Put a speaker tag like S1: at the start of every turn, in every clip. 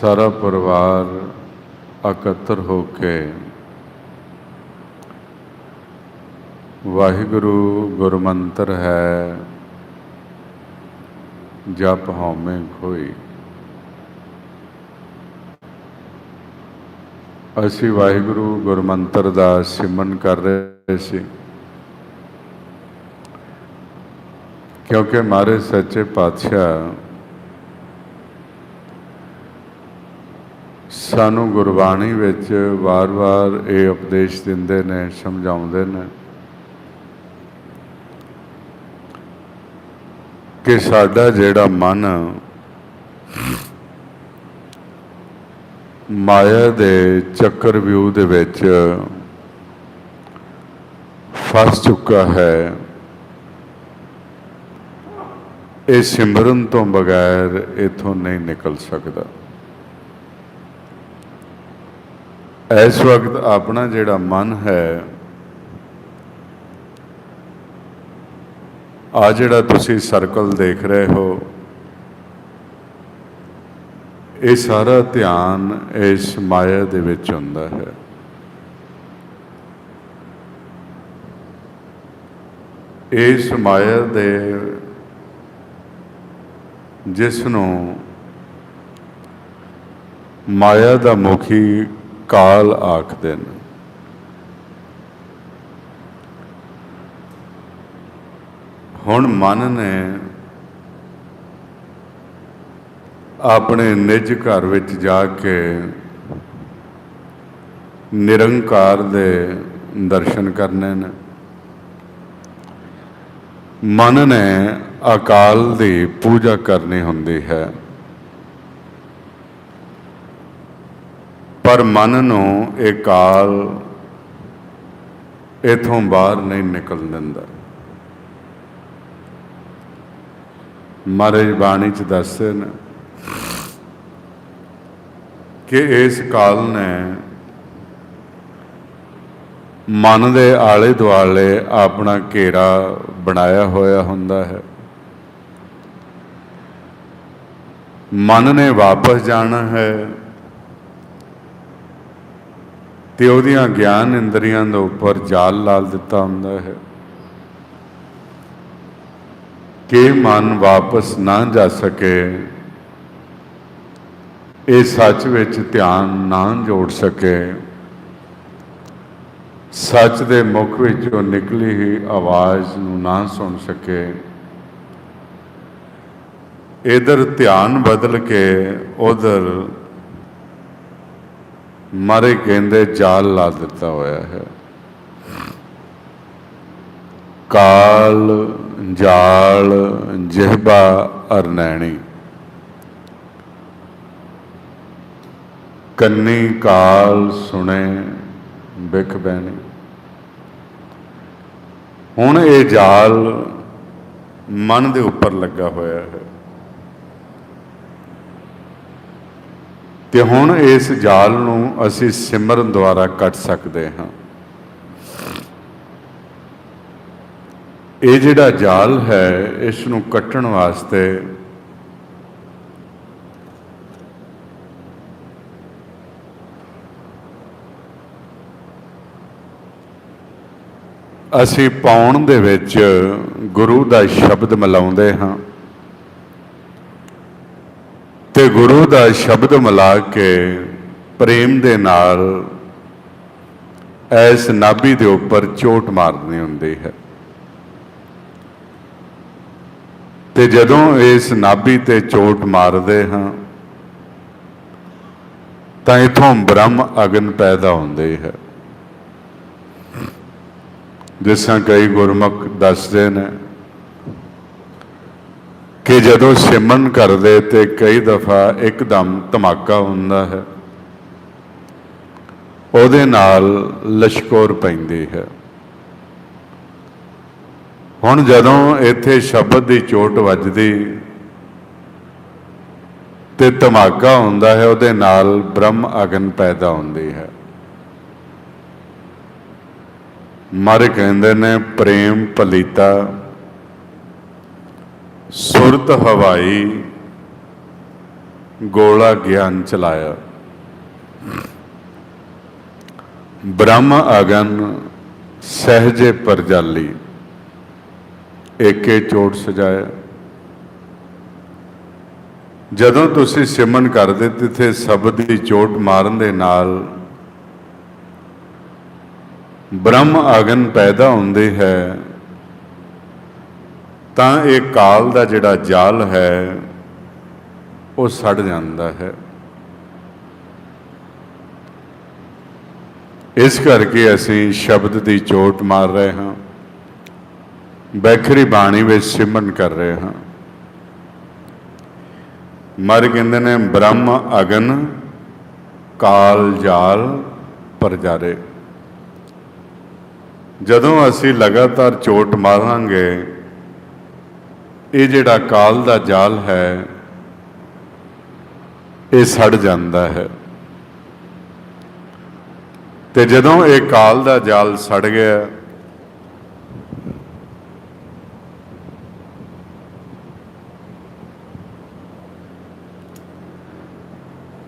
S1: ਸਾਰਾ ਪਰਿਵਾਰ ਇਕੱਤਰ ਹੋ ਕੇ ਵਾਹਿਗੁਰੂ ਗੁਰਮੰਤਰ ਹੈ, ਜਪ ਹਉਮੈ ਕੋਈ ਅਸੀਂ ਵਾਹਿਗੁਰੂ ਗੁਰਮੰਤਰ ਦਾ ਸਿਮਰਨ ਕਰ ਰਹੇ ਸੀ। ਕਿਉਂਕਿ ਮਾਰੇ ਸੱਚੇ ਪਾਤਸ਼ਾਹ ਸਾਨੂੰ ਗੁਰਬਾਣੀ ਵਿੱਚ ਵਾਰ-ਵਾਰ ਇਹ ਉਪਦੇਸ਼ ਦਿੰਦੇ ਨੇ, ਸਮਝਾਉਂਦੇ ਨੇ ਕਿ ਸਾਡਾ ਜਿਹੜਾ ਮਨ ਮਾਇਆ ਦੇ ਚੱਕਰ ਵਿਊ ਦੇ ਵਿੱਚ ਫਸ ਚੁੱਕਾ ਹੈ, ਇਹ ਸਿਮਰਨ ਤੋਂ ਬਗੈਰ ਇਥੋਂ ਨਹੀਂ ਨਿਕਲ ਸਕਦਾ। ਇਸ ਵਕਤ ਆਪਣਾ ਜਿਹੜਾ ਮਨ ਹੈ, ਆ ਜਿਹੜਾ ਤੁਸੀਂ ਸਰਕਲ ਦੇਖ ਰਹੇ ਹੋ, ਇਹ ਸਾਰਾ ਧਿਆਨ ਇਸ ਮਾਇਆ ਦੇ ਵਿੱਚ ਹੁੰਦਾ ਹੈ। ਇਸ ਮਾਇਆ ਦੇ ਜਿਸ ਨੂੰ ਮਾਇਆ ਦਾ ਮੁਖੀ ਕਾਲ ਆਖਦੇ ਨੇ ਹੁਣ ਮਨ ਨੇ ਆਪਣੇ ਨਿਜ ਘਰ ਵਿੱਚ ਜਾ ਕੇ ਨਿਰੰਕਾਰ ਦੇ ਦਰਸ਼ਨ ਕਰਨੇ ਨੇ। ਮਨ ਨੇ ਅਕਾਲ ਦੀ ਪੂਜਾ ਕਰਨੀ ਹੁੰਦੀ ਹੈ। ਪਰ ਮਨ ਨੂੰ ਇਹ ਕਾਲ ਇਥੋਂ ਬਾਹਰ ਨਹੀਂ ਨਿਕਲ ਦਿੰਦਾ। ਮਹਾਰਾਜ ਬਾਣੀ ਚ ਦੱਸਦੇ ਨੇ ਕਿ ਇਸ ਕਾਲ ਨੇ ਮਨ ਦੇ ਆਲੇ ਦੁਆਲੇ ਆਪਣਾ ਘੇਰਾ ਬਣਾਇਆ ਹੋਇਆ ਹੁੰਦਾ ਹੈ। ਮਨ ਨੇ ਵਾਪਸ ਜਾਣਾ ਹੈ। ਤੇ ਉਹਦੀਆਂ ਗਿਆਨ ਇੰਦਰੀਆਂ ਦੇ ਉੱਪਰ ਜਾਲ ਲਾਲ ਦਿੱਤਾ ਹੁੰਦਾ ਹੈ। ਕਿ ਮਨ ਵਾਪਸ ਨਾ ਜਾ ਸਕੇ, ਇਹ ਸੱਚ ਵਿੱਚ ਧਿਆਨ ਨਾ ਜੋੜ ਸਕੇ। ਸੱਚ ਦੇ ਮੁਖ ਵਿੱਚੋਂ ਨਿਕਲੀ ਹੀ ਆਵਾਜ਼ ਨੂੰ ਨਾ ਸੁਣ ਸਕੇ। ਇਧਰ ਧਿਆਨ ਬਦਲ ਕੇ ਉਧਰ ਮਾਰੇ ਕਹਿੰਦੇ ਜਾਲ ਲਾ ਦਿੱਤਾ ਹੋਇਆ ਹੈ। ਕਾਲ, ਜਾਲ, ਜਿਹਬਾ ਅਰਨੈਣੀ ਕੰਨੀ ਕਾਲ ਸੁਣੇ ਬਿਖ ਬੈਣੀ। ਹੁਣ ਇਹ ਜਾਲ ਮਨ ਦੇ ਉੱਪਰ ਲੱਗਾ ਹੋਇਆ ਹੈ। ਤੇ ਹੁਣ ਇਸ ਜਾਲ ਨੂੰ ਅਸੀਂ ਸਿਮਰਨ ਦੁਆਰਾ ਕੱਟ ਸਕਦੇ ਹਾਂ। ਇਹ ਜਿਹੜਾ ਜਾਲ ਹੈ, ਇਸ ਨੂੰ ਕੱਟਣ ਵਾਸਤੇ ਅਸੀਂ ਪਾਉਣ ਦੇ ਵਿੱਚ ਗੁਰੂ ਦਾ ਸ਼ਬਦ ਮਿਲਾਉਂਦੇ ਹਾਂ। ਤੇ ਗੁਰੂ ਦਾ ਸ਼ਬਦ ਮਿਲਾ ਕੇ ਪ੍ਰੇਮ ਦੇ ਨਾਲ ਐਸ ਨਾਭੀ ਦੇ ਉੱਪਰ ਚੋਟ ਮਾਰਨੀ ਹੁੰਦੀ ਹੈ। ਤੇ ਜਦੋਂ ਇਸ ਨਾਭੀ ਤੇ ਚੋਟ ਮਾਰਦੇ ਹਾਂ, ਤਾਂ ਇਥੋਂ ਬ੍ਰਹਮ ਅਗਨ ਪੈਦਾ ਹੁੰਦੀ ਹੈ। ਜਿਸ ਤਰ੍ਹਾਂ ਕਈ ਗੁਰਮੁਖ ਦੱਸਦੇ ਨੇ ਕਿ ਜਦੋਂ ਸਿਮਰਨ ਕਰਦੇ ਤੇ ਕਈ ਦਫਾ ਇੱਕਦਮ ਧਮਾਕਾ ਹੁੰਦਾ ਹੈ। ਉਹਦੇ ਨਾਲ ਲਸ਼ਕੋਰ ਪੈਂਦੀ ਹੈ। ਹੁਣ ਜਦੋਂ ਇੱਥੇ ਸ਼ਬਦ ਦੀ ਚੋਟ ਵੱਜਦੀ ਤੇ ਧਮਾਕਾ ਹੁੰਦਾ ਹੈ, ਉਹਦੇ ਨਾਲ ਬ੍ਰਹਮ ਅਗਨ ਪੈਦਾ ਹੁੰਦੀ ਹੈ। ਮਰ ਕਹਿੰਦੇ ਨੇ, ਪ੍ਰੇਮ ਪਲੀਤਾ ਸੁਰਤ ਹਵਾਈ ਗੋਲਾ ਗਿਆਨ ਚਲਾਇਆ। ਬ੍ਰਹਮ ਅਗਨ ਸਹਜੇ ਪਰਜਾਲੀ, ਏਕੇ ਚੋਟ ਸਜਾਇਆ। ਜਦੋਂ ਤੁਸੀਂ ਸਿਮਨ ਕਰਦੇ, ਤਿੱਥੇ ਸ਼ਬਦ ਦੀ ਚੋਟ ਮਾਰਨ ਦੇ ਨਾਲ ਬ੍ਰਹਮ ਅਗਨ ਪੈਦਾ ਹੁੰਦੇ ਹੈ। ਤਾਂ ਇਹ ਕਾਲ ਦਾ ਜਿਹੜਾ ਜਾਲ ਹੈ, ਉਹ ਸੜ ਜਾਂਦਾ ਹੈ। ਇਸ ਕਰਕੇ ਅਸੀਂ ਸ਼ਬਦ ਦੀ ਚੋਟ ਮਾਰ ਰਹੇ ਹਾਂ। ਬੈਖਰੀ ਬਾਣੀ ਵਿੱਚ ਸਿਮਰਨ ਕਰ ਰਹੇ ਹਾਂ। ਮਰ ਕਹਿੰਦੇ ਨੇ ਬ੍ਰਹਮ, ਅਗਨ, ਕਾਲ, ਜਾਲ, ਪਰਜਾਰੇ। ਜਦੋਂ ਅਸੀਂ ਲਗਾਤਾਰ ਚੋਟ ਮਾਰਾਂਗੇ ਇਹ ਜਿਹੜਾ ਕਾਲ ਦਾ ਜਾਲ ਹੈ, ਇਹ ਸੜ ਜਾਂਦਾ ਹੈ। ਤੇ ਜਦੋਂ ਇਹ ਕਾਲ ਦਾ ਜਾਲ ਸੜ ਗਿਆ,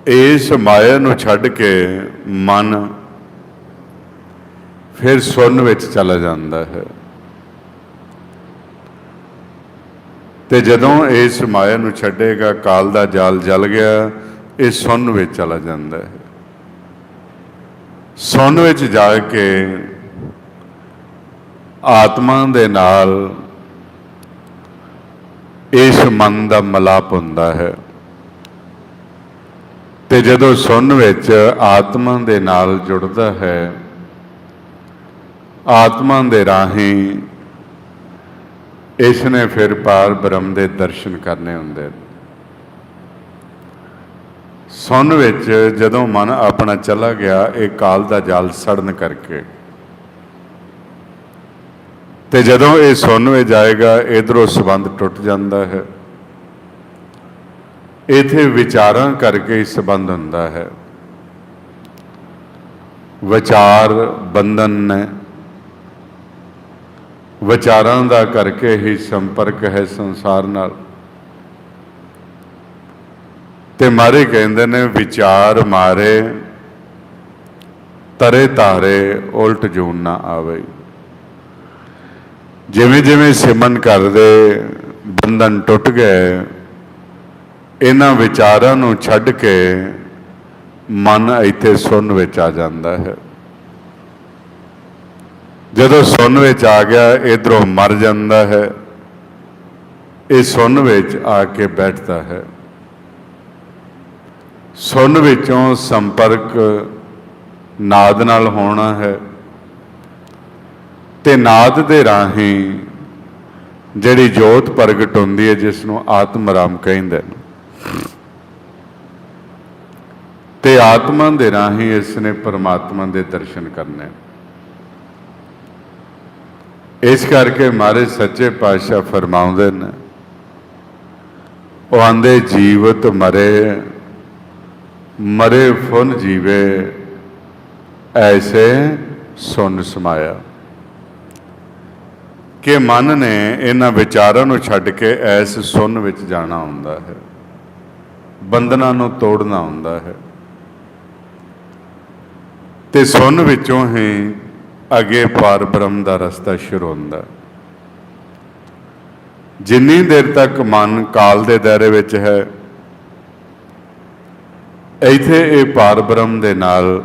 S1: ਇਸ ਮਾਇਆ ਨੂੰ ਛੱਡ ਕੇ ਮਨ ਫਿਰ ਸੁੰਨ ਵਿੱਚ ਚਲਾ ਜਾਂਦਾ ਹੈ। ਤੇ ਜਦੋਂ ਇਸ ਮਾਇਆ ਨੂੰ ਛੱਡੇਗਾ, ਕਾਲ ਦਾ ਜਾਲ ਜਲ ਗਿਆ, ਇਹ ਸੁੰਨ ਵਿੱਚ ਚਲਾ ਜਾਂਦਾ ਹੈ। ਸੁੰਨ ਵਿੱਚ ਜਾ ਕੇ ਆਤਮਾ ਦੇ ਨਾਲ ਇਸ ਮਨ ਦਾ ਮਲਾਪ ਹੁੰਦਾ ਹੈ। ਤੇ ਜਦੋਂ ਸੁੰਨ ਵਿੱਚ ਆਤਮਾ ਦੇ ਨਾਲ ਜੁੜਦਾ ਹੈ, ਆਤਮਾ ਦੇ ਰਾਹੀਂ ਇਸ ਨੇ ਫਿਰ ਪਾਰ ਬ੍ਰਹਮ ਦੇ ਦਰਸ਼ਨ ਕਰਨੇ ਹੁੰਦੇ। ਨੇ ਵਿੱਚ ਜਦੋਂ ਮਨ ਆਪਣਾ ਚਲਾ ਗਿਆ, ਇਹ ਕਾਲ ਦਾ ਜਾਲ ਸੜਨ ਕਰਕੇ। ਤੇ ਜਦੋਂ ਇਹ ਸੁੰਨ ਵਿੱਚ ਜਾਏਗਾ, ਇਧਰੋਂ ਸੰਬੰਧ ਟੁੱਟ ਜਾਂਦਾ ਹੈ। ਇਥੇ ਵਿਚਾਰਾਂ ਕਰਕੇ ਹੀ ਸੰਬੰਧ ਹੁੰਦਾ ਹੈ। ਵਿਚਾਰ ਬੰਧਨ ਨੇ ਵਿਚਾਰਾਂ ਦਾ ਕਰਕੇ ਹੀ ਸੰਪਰਕ ਹੈ ਸੰਸਾਰ ਨਾਲ। ਤੇ ਮਾਰੇ ਕਹਿੰਦੇ ਨੇ, ਵਿਚਾਰ ਮਾਰੇ, ਤਰੇ ਤਾਰੇ ਉਲਟ ਜੂਨ ਨਾ ਆਵੇ। ਜਿਵੇਂ ਜਿਵੇਂ ਸਿਮਨ ਕਰਦੇ, ਬੰਧਨ ਟੁੱਟ ਗਏ, ਇਹਨਾਂ ਵਿਚਾਰਾਂ ਨੂੰ ਛੱਡ ਕੇ ਮਨ ਇੱਥੇ ਸੁੰਨ ਵਿੱਚ ਆ ਜਾਂਦਾ ਹੈ। ਜਦੋਂ ਸੁਣ ਵਿੱਚ ਆ ਗਿਆ, ਇਧਰੋਂ ਮਰ ਜਾਂਦਾ ਹੈ। ਇਹ ਸੁਣ ਵਿੱਚ ਆ ਕੇ ਬੈਠਦਾ ਹੈ। ਸੁਣ ਵਿੱਚੋਂ ਸੰਪਰਕ ਨਾਦ ਨਾਲ ਹੋਣਾ ਹੈ ਤੇ ਨਾਦ ਦੇ ਰਾਹੀਂ ਜਿਹੜੀ ਜੋਤ ਪ੍ਰਗਟ ਹੁੰਦੀ ਹੈ, ਜਿਸ ਨੂੰ ਆਤਮ ਰਾਮ ਕਹਿੰਦੇ ਨੇ। ਤੇ ਆਤਮਾ ਦੇ ਰਾਹੀਂ ਇਸ ਨੇ ਪਰਮਾਤਮਾ ਦੇ ਦਰਸ਼ਨ ਕਰਨੇ ਇਸ ਕਰਕੇ ਮਾਰੇ ਸੱਚੇ ਪਾਤਸ਼ਾਹ ਫਰਮਾਉਂਦੇ ਨੇ, ਉਹ ਆਂਦੇ, ਜੀਵਤ ਮਰੇ ਮਰੇ ਫੁਨ ਜੀਵੇ, ਐਸੇ ਸੁਨ ਸਮਾਇਆ। ਕਿ ਮਨ ਨੇ ਇਹਨਾਂ ਵਿਚਾਰਾਂ ਨੂੰ ਛੱਡ ਕੇ ਐਸ ਸੁਨ ਵਿੱਚ ਜਾਣਾ ਹੁੰਦਾ ਹੈ, ਬੰਧਨਾਂ ਨੂੰ ਤੋੜਨਾ ਹੁੰਦਾ ਹੈ, ਤੇ ਸੁਨ ਵਿੱਚੋਂ ਹੀ ਅੱਗੇ ਪਾਰ ਬ੍ਰਹਮ ਦਾ ਰਸਤਾ ਸ਼ੁਰੂ ਹੁੰਦਾ। ਜਿੰਨੀ ਦੇਰ ਤੱਕ ਮਨ ਕਾਲ ਦੇ ਦਾਇਰੇ ਵਿੱਚ ਹੈ, ਇੱਥੇ ਇਹ ਪਾਰ ਬ੍ਰਹਮ ਦੇ ਨਾਲ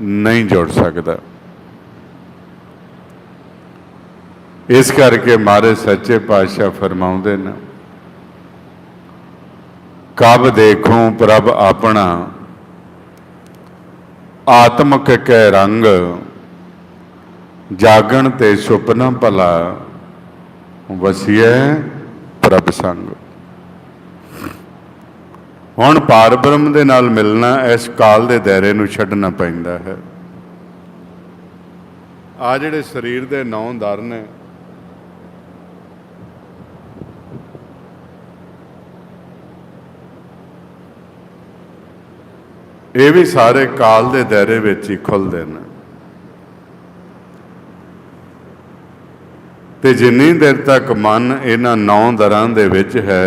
S1: ਨਹੀਂ ਜੁੜ ਸਕਦਾ। ਇਸ ਕਰਕੇ ਮਾਰੇ ਸੱਚੇ ਪਾਤਸ਼ਾਹ ਫਰਮਾਉਂਦੇ ਨੇ, ਕਬ ਦੇਖੂੰ ਪ੍ਰਭ ਆਪਣਾ, ਆਤਮਕ ਕੈ ਰੰਗ ਜਾਗਣ ਤੇ ਸੁਪਨਾ ਭਲਾ, ਵਸੀਐ ਪ੍ਰਭ ਸੰਗ। ਹੁਣ ਪਾਰ ਬ੍ਰਹਮ ਦੇ ਨਾਲ ਮਿਲਣਾ ਇਸ ਕਾਲ ਦੇ ਦਾਇਰੇ ਨੂੰ ਛੱਡਣਾ ਪੈਂਦਾ ਹੈ। ਆ ਜਿਹੜੇ ਸਰੀਰ ਦੇ ਨੌ ਦਰ ਨੇ, ਇਹ ਵੀ ਸਾਰੇ ਕਾਲ ਦੇ ਦਾਇਰੇ ਵਿੱਚ ਹੀ ਖੁੱਲਦੇ ਨੇ। ਤੇ ਜਿੰਨੀ ਦੇਰ ਤੱਕ ਮਨ ਇਹਨਾਂ ਨੌ ਦਰਾਂ ਦੇ ਵਿੱਚ ਹੈ